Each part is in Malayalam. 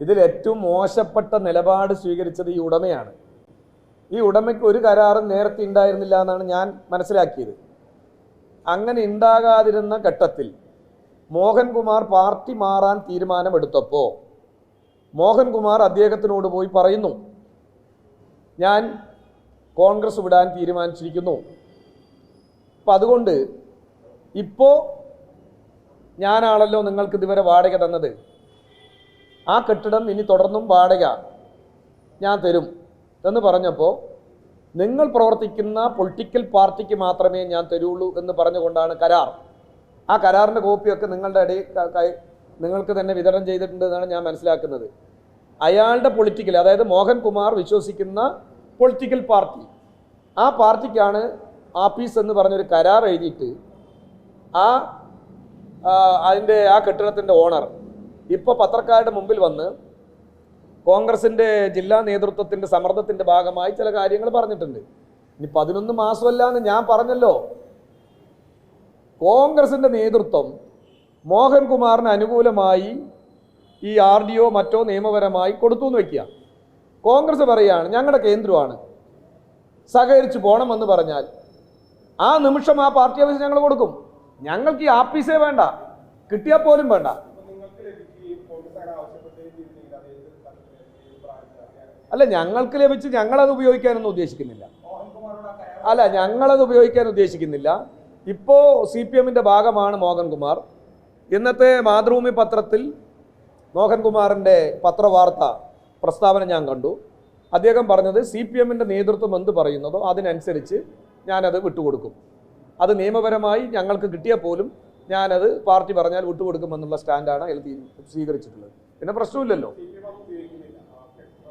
ഇതിൽ ഏറ്റവും മോശപ്പെട്ട നിലപാട് സ്വീകരിച്ചത് ഈ ഉടമയാണ്. ഈ ഉടമയ്ക്ക് ഒരു കരാറും നേരത്തെ ഉണ്ടായിരുന്നില്ല എന്നാണ് ഞാൻ മനസ്സിലാക്കിയത്. അങ്ങനെ ഉണ്ടാകാതിരുന്ന ഘട്ടത്തിൽ മോഹൻകുമാർ പാർട്ടി മാറാൻ തീരുമാനമെടുത്തപ്പോൾ മോഹൻകുമാർ അദ്ദേഹത്തിനോട് പോയി പറയുന്നു ഞാൻ കോൺഗ്രസ് വിടാൻ തീരുമാനിച്ചിരിക്കുന്നു. അപ്പം അതുകൊണ്ട് ഇപ്പോൾ ഞാനാണല്ലോ നിങ്ങൾക്ക് ഇതുവരെ വാടക തന്നത്. ആ കെട്ടിടം ഇനി തുടർന്നും വാടക ഞാൻ തരും എന്ന് പറഞ്ഞപ്പോൾ നിങ്ങൾ പ്രവർത്തിക്കുന്ന പൊളിറ്റിക്കൽ പാർട്ടിക്ക് മാത്രമേ ഞാൻ തരുള്ളൂ എന്ന് പറഞ്ഞുകൊണ്ടാണ് കരാർ. ആ കരാറിന്റെ കോപ്പിയൊക്കെ നിങ്ങളുടെ ഇടയിൽ നിങ്ങൾക്ക് തന്നെ വിതരണം ചെയ്തിട്ടുണ്ട് എന്നാണ് ഞാൻ മനസ്സിലാക്കുന്നത്. അയാളുടെ പൊളിറ്റിക്കൽ അതായത് മോഹൻകുമാർ വിശ്വസിക്കുന്ന പൊളിറ്റിക്കൽ പാർട്ടി ആ പാർട്ടിക്കാണ് ആപ്പീസ് എന്ന് പറഞ്ഞൊരു കരാർ എഴുതിയിട്ട് ആ അതിന്റെ ആ കെട്ടിടത്തിന്റെ ഓണർ ഇപ്പോൾ പത്രക്കാരുടെ മുമ്പിൽ വന്ന് കോൺഗ്രസിന്റെ ജില്ലാ നേതൃത്വത്തിന്റെ സമ്മർദ്ദത്തിന്റെ ഭാഗമായി ചില കാര്യങ്ങൾ പറഞ്ഞിട്ടുണ്ട്. ഇനി പതിനൊന്ന് മാസമല്ല എന്ന് ഞാൻ പറഞ്ഞല്ലോ. കോൺഗ്രസിന്റെ നേതൃത്വം മോഹൻകുമാറിന് അനുകൂലമായി ഈ ആർ ഡി ഒ മറ്റോ നിയമപരമായി കൊടുത്തു എന്ന് വെക്കുക. കോൺഗ്രസ് പറയുകയാണ് ഞങ്ങളുടെ കേന്ദ്രമാണ്. സഹകരിച്ചു പോകണമെന്ന് പറഞ്ഞാൽ ആ നിമിഷം ആ പാർട്ടി ഓഫീസ് ഞങ്ങൾ കൊടുക്കും. ഞങ്ങൾക്ക് ഈ ആപ്പീസേ വേണ്ട. കിട്ടിയാൽ പോലും വേണ്ട. അല്ല ഞങ്ങൾക്ക് ലഭിച്ച് ഞങ്ങളത് ഉപയോഗിക്കാനൊന്നും ഉദ്ദേശിക്കുന്നില്ല. അല്ല ഞങ്ങളത് ഉപയോഗിക്കാൻ ഉദ്ദേശിക്കുന്നില്ല. ഇപ്പോൾ സി പി എമ്മിന്റെ ഭാഗമാണ് മോഹൻകുമാർ. ഇന്നത്തെ മാതൃഭൂമി പത്രത്തിൽ മോഹൻകുമാറിന്റെ പത്രവാർത്ത പ്രസ്താവന ഞാൻ കണ്ടു. അദ്ദേഹം പറഞ്ഞത് സി പി എമ്മിന്റെ നേതൃത്വം എന്ത് പറയുന്നതോ അതിനനുസരിച്ച് ഞാനത് വിട്ടുകൊടുക്കും. അത് നിയമപരമായി ഞങ്ങൾക്ക് കിട്ടിയാൽ പോലും ഞാനത് പാർട്ടി പറഞ്ഞാൽ വിട്ടുകൊടുക്കുമെന്നുള്ള സ്റ്റാൻഡാണ് തീ- സ്വീകരിച്ചിട്ടുള്ളത്. പിന്നെ പ്രശ്നമില്ലല്ലോ.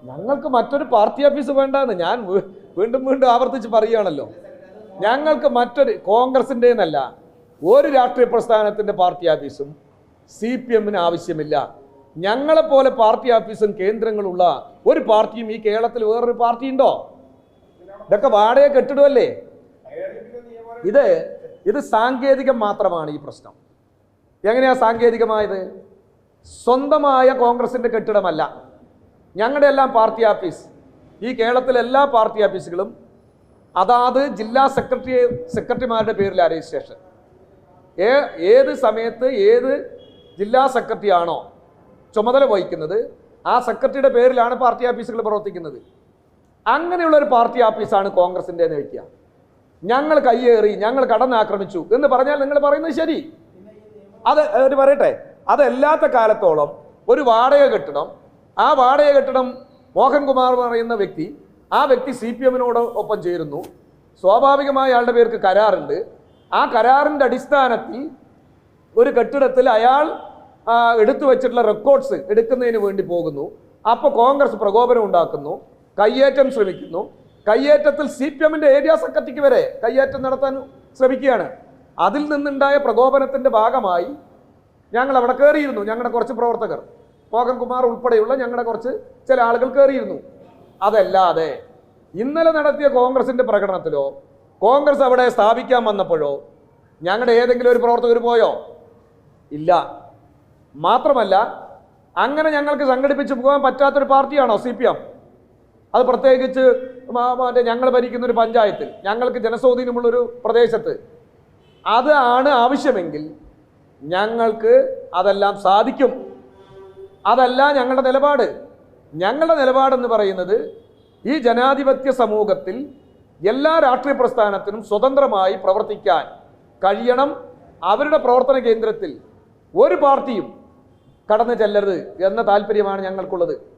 ഞങ്ങൾക്ക് മറ്റൊരു പാർട്ടി ഓഫീസ് വേണ്ടെന്ന് ഞാൻ വീണ്ടും വീണ്ടും ആവർത്തിച്ച് പറയുകയാണല്ലോ. ഞങ്ങൾക്ക് മറ്റൊരു കോൺഗ്രസിന്റെ എന്നല്ല ഒരു രാഷ്ട്രീയ പ്രസ്ഥാനത്തിന്റെ പാർട്ടി ഓഫീസും സി പി എമ്മിന് ആവശ്യമില്ല. ഞങ്ങളെപ്പോലെ പാർട്ടി ഓഫീസും കേന്ദ്രങ്ങളുള്ള ഒരു പാർട്ടിയും ഈ കേരളത്തിൽ വേറൊരു പാർട്ടി ഉണ്ടോ ഇതൊക്കെ വാടക കെട്ടിടുമല്ലേ ഇത് ഇത് സാങ്കേതികം മാത്രമാണ് ഈ പ്രശ്നം. എങ്ങനെയാണ് സാങ്കേതികമായത്? സ്വന്തമായ കോൺഗ്രസിന്റെ കെട്ടിടമല്ല. ഞങ്ങളുടെ എല്ലാം പാർട്ടി ഓഫീസ്. ഈ കേരളത്തിലെ എല്ലാ പാർട്ടി ഓഫീസുകളും അതാത് ജില്ലാ സെക്രട്ടറി സെക്രട്ടറിമാരുടെ പേരിൽ രജിസ്ട്രേഷൻ. ഏ ഏത് സമയത്ത് ഏത് ജില്ലാ സെക്രട്ടറിയാണോ ചുമതല വഹിക്കുന്നത് ആ സെക്രട്ടറിയുടെ പേരിലാണ് പാർട്ടി ഓഫീസുകൾ പ്രവർത്തിക്കുന്നത്. അങ്ങനെയുള്ള ഒരു പാർട്ടി ഓഫീസാണ് കോൺഗ്രസിന്റെ എന്ന് വയ്ക്കുക ഞങ്ങൾ കയ്യേറി ഞങ്ങൾ കടന്നാക്രമിച്ചു എന്ന് പറഞ്ഞാൽ നിങ്ങൾ പറയുന്നത് ശരി. അത് ഒരു പറയട്ടെ അതല്ലാത്ത കാലത്തോളം ഒരു വാടക കെട്ടിടം ആ വാടക കെട്ടിടം മോഹൻകുമാർ പറയുന്ന വ്യക്തി ആ വ്യക്തി സി പി എമ്മിനോട് ഒപ്പം ചേരുന്നു. സ്വാഭാവികമായി അയാളുടെ പേർക്ക് കരാറുണ്ട്. ആ കരാറിന്റെ അടിസ്ഥാനത്തിൽ ഒരു കെട്ടിടത്തിൽ അയാൾ എടുത്തു വെച്ചിട്ടുള്ള റെക്കോർഡ്സ് എടുക്കുന്നതിന് വേണ്ടി പോകുന്നു. അപ്പോൾ കോൺഗ്രസ് പ്രകോപനം ഉണ്ടാക്കുന്നു. കയ്യേറ്റം ശ്രമിക്കുന്നു. കയ്യേറ്റത്തിൽ സി പി എമ്മിന്റെ ഏരിയ സെക്രട്ടറിക്ക് വരെ കയ്യേറ്റം നടത്താൻ ശ്രമിക്കുകയാണ്. അതിൽ നിന്നുണ്ടായ പ്രകോപനത്തിന്റെ ഭാഗമായി ഞങ്ങൾ അവിടെ കയറിയിരുന്നു ഞങ്ങളുടെ കുറച്ച് പ്രവർത്തകർ കുമാർ ഉൾപ്പെടെയുള്ള ഞങ്ങളുടെ കുറച്ച് ചില ആളുകൾ കയറിയിരുന്നു അതല്ലാതെ ഇന്നലെ നടത്തിയ കോൺഗ്രസിന്റെ പ്രകടനത്തിലോ കോൺഗ്രസ് അവിടെ സ്ഥാപിക്കാൻ വന്നപ്പോഴോ ഞങ്ങളുടെ ഏതെങ്കിലും ഒരു പ്രവർത്തകർ പോയോ? ഇല്ല. മാത്രമല്ല അങ്ങനെ ഞങ്ങൾക്ക് സംഘടിപ്പിച്ച് പോകാൻ പറ്റാത്തൊരു പാർട്ടിയാണോ സി പി എം? അത് പ്രത്യേകിച്ച് മറ്റേ ഞങ്ങൾ ഭരിക്കുന്ന ഒരു പഞ്ചായത്തിൽ ഞങ്ങൾക്ക് ജനസ്വാധീനമുള്ളൊരു പ്രദേശത്ത്. അതാണ് ആവശ്യമെങ്കിൽ ഞങ്ങൾക്ക് അതെല്ലാം സാധിക്കും. അതല്ല ഞങ്ങളുടെ നിലപാട്. ഞങ്ങളുടെ നിലപാടെന്ന് പറയുന്നത് ഈ ജനാധിപത്യ സമൂഹത്തിൽ എല്ലാ രാഷ്ട്രീയ പ്രസ്ഥാനത്തിനും സ്വതന്ത്രമായി പ്രവർത്തിക്കാൻ കഴിയണം. അവരുടെ പ്രവർത്തന കേന്ദ്രത്തിൽ ഒരു പാർട്ടിയും കടന്നു ചെല്ലരുത് എന്ന താല്പര്യമാണ് ഞങ്ങൾക്കുള്ളത്.